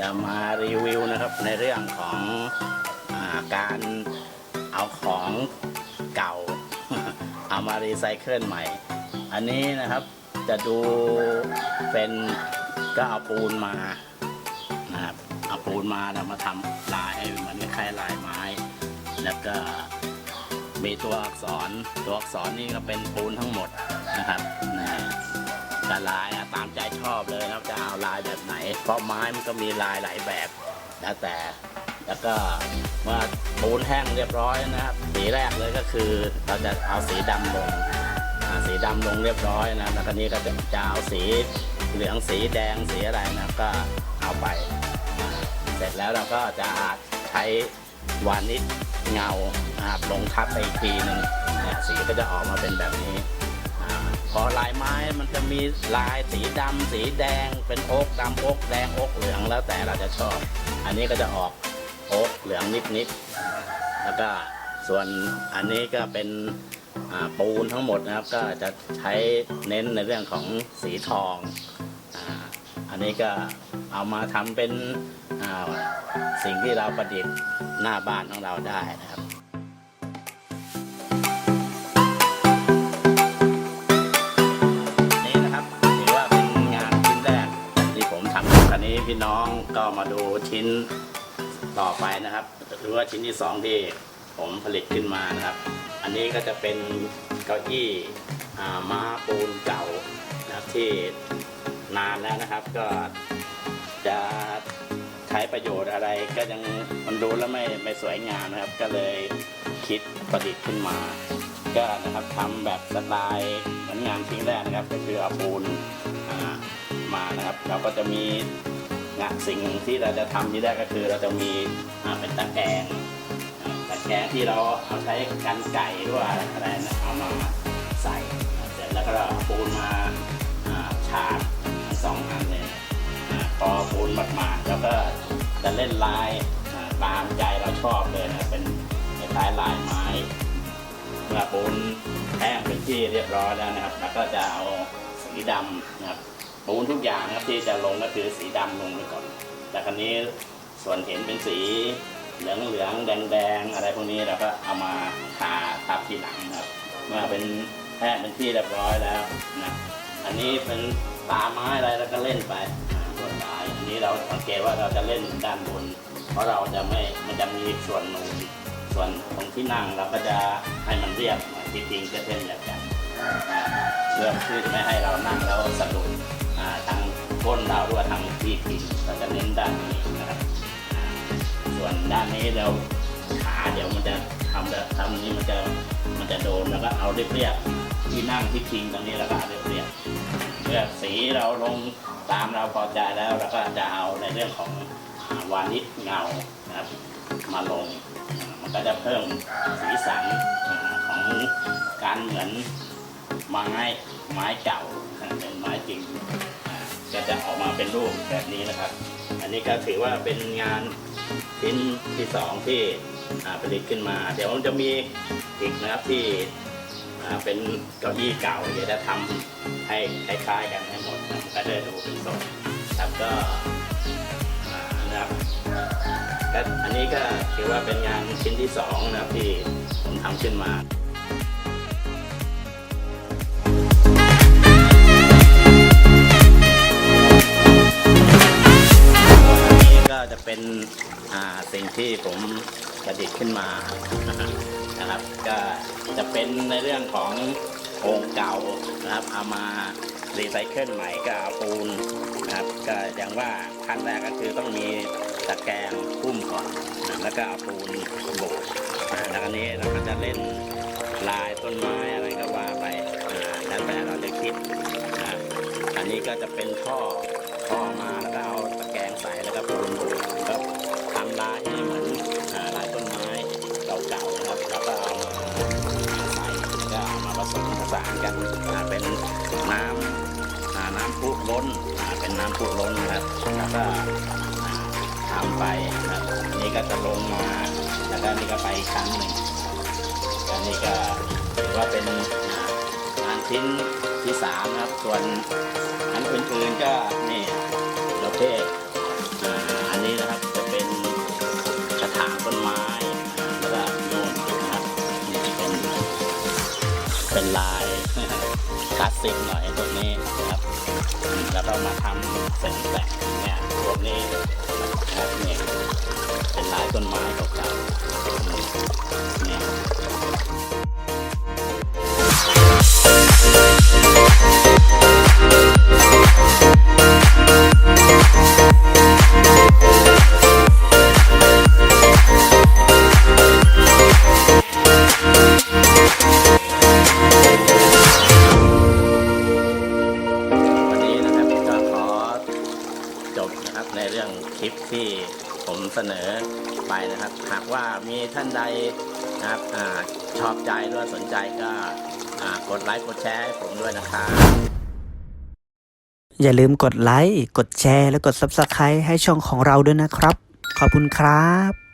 จะมารีวิวนะครับในเรื่องของอการเอาของเก่า เอามารีไซเคิลใหม่ อันนี้นะครับจะดูเป็นก็เอาปูนมานะครับเอาปูนมาแล้วมาทำลายเหมือนคล้ายลายไม้ แล้วก็มีตัวอักษรตัวอักษรนี่ก็เป็นปูนทั้งหมดนะครับนะ แต่ลายอะตามใจชอบเลยนะครับจะเอาลายแบบไหน เพราะไม้มันก็มีลายหลายแบบแล้วแต่แล้วก็เมื่อปูนแห้งเรียบร้อยนะครับสีแรกเลยก็คือเราจะเอาสีดำลงสีดำลงเรียบร้อยนะแล้วก็นี้ก็จะจะเอาสีเหลืองสีแดงสีอะไรนะก็เอาไป เสร็จแล้วเราก็จะใช้วานิชเงานะครับลงทับไปอีกทีหนึ่งเนี่ยสีก็จะออกมาเป็นแบบนี้ ลายไม้มันจะมีลายสีดำสีแดง เป็นโอ๊กดำโอ๊กแดงโอ๊กเหลืองแล้วแต่เราจะชอบ อันนี้ก็จะออกโอ๊กเหลืองนิดๆแล้วก็ส่วนอันนี้ก็เป็นปูนทั้งหมดนะครับ ก็จะใช้เน้นในเรื่องของสีทองอันนี้ก็เอามาทำเป็นอ่าสิ่งที่เราประดิษฐ์หน้าบ้านของเราได้นะครับ ที่ผมทำคราวนี้พี่น้องก็มาดูชิ้นต่อไปนะครับ หรือว่าชิ้นที่สองที่ผมผลิตขึ้นมานะครับ อันนี้ก็จะเป็นเก้าอี้ม้าปูนเก่านะครับที่นานแล้วนะครับ ก็จะใช้ประโยชน์อะไรก็ยังมันดูแล้วไม่ไม่สวยงามนะครับ ก็เลยคิดประดิษฐ์ขึ้นมา ก็นะครับทำแบบสไตล์เหมือนงานชิ้นแรกนะครับ ก็คือเอาปูน มานะครับ เราก็จะมีงานสิ่งที่เราจะทำที่แรกก็คือ เราจะมีเป็นตะแกรงตะแกรงที่เราเอาใช้กันไก่ด้วยอะไรนะเอามาใส่เสร็จแล้วก็เราปูนมาอ่าฉาบสองอันเลยพอปูนหมาดๆแล้วก็จะเล่นลายตามใจเราชอบเลยนะเป็นคล้ายลายไม้เมื่อปูนแห้งเป็นที่เรียบร้อยแล้วนะครับ แล้วก็จะเอาสีดำนะครับ ปูนทุกอย่างนะครับที่จะลงก็คือสีดำลงไปก่อน แต่ครั้นี้ส่วนเห็นเป็นสีเหลืองเหลืองแดงแดงอะไรพวกนี้เราก็เอามาทาทับทีหลังครับเมื่อเป็นแห้งเป็นที่เรียบร้อยแล้วนะอันนี้เป็นตาไม้อะไรแล้วก็เล่นไปอ่าลวดลายอันนี้เราสังเกตว่าเราจะเล่นด้านบน เพราะเราจะไม่มันจะมีส่วนนูนส่วนตรงที่นั่งเราก็จะให้มันเรียบหน่จริงๆจะเป็นแบบกันเพื่อที่จะไม่ให้เรานั่งแล้วสะดุด ทางก้นเราหรือว่าทางที่พิงเราจะเน้นด้านนี้นะครับส่วนด้านนี้เราขาเดี๋ยวมันจะทำแบบทำนี้มันจะมันจะโดนแล้วก็เอาเรียบๆที่นั่งที่พิงตรงนี้แล้วก็เอาเรียบๆเมื่อสีเราลงตามเราพอใจแล้วเราก็จะเอาในเรื่องของวานิชเงานะครับ มาลงมันก็จะเพิ่มสีสันของการเหมือนไม้ไม้เก่าเป็นไม้จริง ก็จะออกมาเป็นรูปแบบนี้นะครับ อันนี้ก็ถือว่าเป็นงานชิ้นที่สองที่ผลิตขึ้นมา เดี๋ยวมันจะมีอีกนะครับที่เป็นเก้าอี้เก่าเดี๋ยวจะทำให้คล้ายๆกันให้หมดนะก็จะดูเป็นทรงครับก็นะครับก็อันนี้ก็ถือว่าเป็นงานชิ้นที่สองนะครับที่ผมทำขึ้นมา เป็นสิ่งที่ผมประดิษฐ์ขึ้นมานะครับ ก็จะเป็นในเรื่องของโอ่งเก่านะครับ เอามารีไซเคิลใหม่ก็เอาปูนนะครับ ก็อย่างว่าขั้นแรกก็คือต้องมีตะแกรงพุ่มก่อนนะแล้วก็เอาปูนโบกอ่าแล้วอันนี้เราก็จะเล่นลายต้นไม้อะไรก็ว่าไปอ่าแล้วแต่เราจะคิดนะอันนี้ก็จะเป็นท่อท่อมาแล้วก็เอา ใส่แล้วก็ปูนดูก็ทำลายให้เหมือนอ่าลายต้นไม้เก่าๆนะครับแล้วก็เอามาใส่ก็เอามาผสมผสานกันเป็นน้ำน้ำพุล้นเป็นน้ำพุล้นนะครับแล้วก็ทำไปนะครับนนี้ก็จะลงมาแล้วก็นี่ก็ไปอีกครั้งหนึ่งอันนี้ก็ถือว่าเป็นงานชิ้นที่สามนะครับส่วนอันอื่นๆก็นี่ประเภท เป็นลายคลาสสิกหน่อยตรงนี้ครับ แล้วเรามาทำเส้นแตกเนี่ยตรงนี้นะครับเนี่ยเป็นลายต้นไม้เก่าๆ รื่องคลิปที่ผมเสนอไปนะครับ หากว่ามีท่านใดนะครับอชอบใจหรือว่าสนใจก็กดไลค์กดแชร์ให้ผมด้วยนะครับอย่าลืมกดไลค์กดแชร์ และกด Subscribe ให้ช่องของเราด้วยนะครับ ขอบคุณครับ